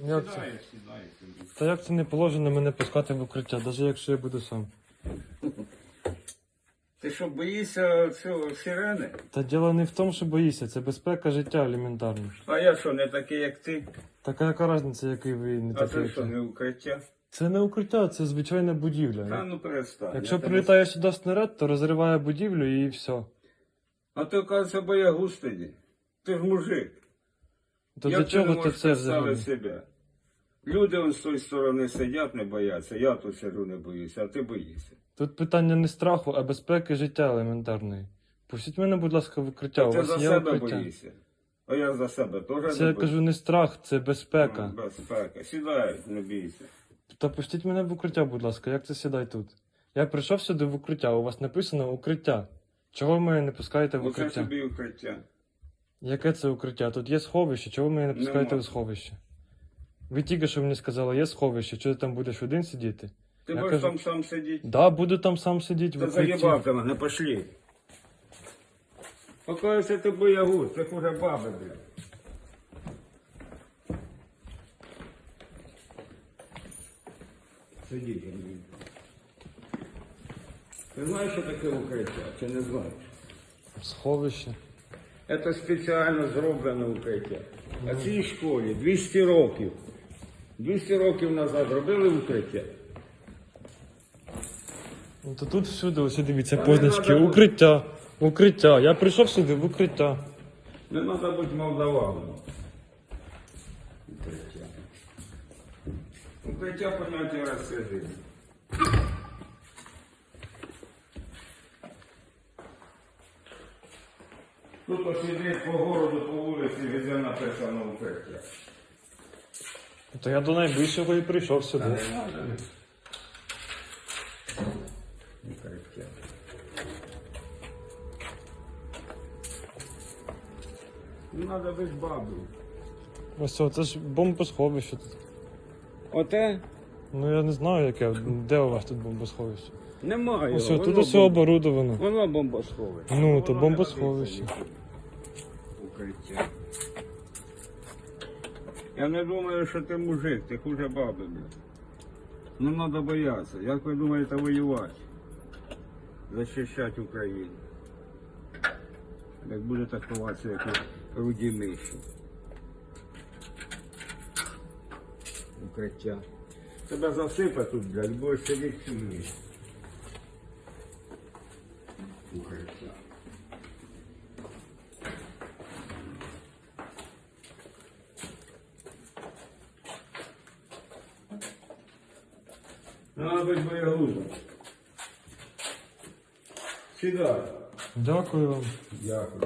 Як це? Сідаєш. Та як це не положено мене пускати в укриття, навіть якщо я буду сам. Ти що, боїшся цього сирени? Та діло не в тому, що боїшся, це безпека життя елементарно. А я що, не такий, як ти? Така яка різниця, який ви не А такий. це як що, я? не укриття? Це не укриття, це звичайна будівля. Та ну перестань. Якщо я тебе- прилітає сюди снаряд, то розриває будівлю і все. А ти, оказується, боягуз тоді. Ти ж мужик. То Як для чого ти це взагалі? себе? Люди он з тої сторони сидять, не бояться. Я тут сиджу, не боюся, а ти боїшся. Тут питання не страху, а безпеки життя елементарної. Пустіть мене, будь ласка, в укриття. У ти вас за є себе укриття. боїшся. А я за себе теж Це не я кажу не страх, це безпека. М, Безпека. Сідай, не бійся. Та пустіть мене в укриття, будь ласка, як це сідай тут? Я прийшов сюди в укриття, у вас написано укриття. Чого ви мене не пускаєте в Оце укриття? собі укриття. Яке це укриття? Тут є сховище, чого ви мене не пускаєте Нема. в сховище? Ви тільки що мені сказали, є сховище, чого ти там будеш один сидіти? Ти Я будеш кажу- там сам сидіти. Да, буду там сам сидіти в Та укритті. заїбав ти мене, пошли. Ти боягуз, це хуже баби, блядь. Сидіть, Андрій. Ти знаєш, що таке укриття, чи не знаєш? Сховище. Це спеціально зроблене укриття. А цій школі 200 років. 200 років назад робили укриття. Ну то тут всюди, ось дивіться, Та не позначки. надо. Укриття. Укриття. Я прийшов сюди в укриття. Не треба бути молдаваном. Укриття. Укриття поняття розсиження. Тут ось іде по городу, по вулиці, везде написано укриття. То я до найближчого і прийшов сюди. Укриття. Не треба бути бабою. Ось це, це ж бомбосховище тут. Оте? Ну я не знаю, яке. Де у вас тут бомбосховище? Немає. Ось тут усе оборудовано. Воно бомбосховище. Ну, то Воно не бомбосховище. годиться нікуди. Укриття. Я не думаю, що ти мужик, ти хуже баби, блядь. Не треба боятися. Як ви думаєте воювати? Захищати Україну. Як будете ховатися, як у руді миші. Укриття. Тебе засипе тут, блядь, будеш сидіти всю ніч. Укриття. Надо быть боягузом. Сідай. Дякую вам. Дякую.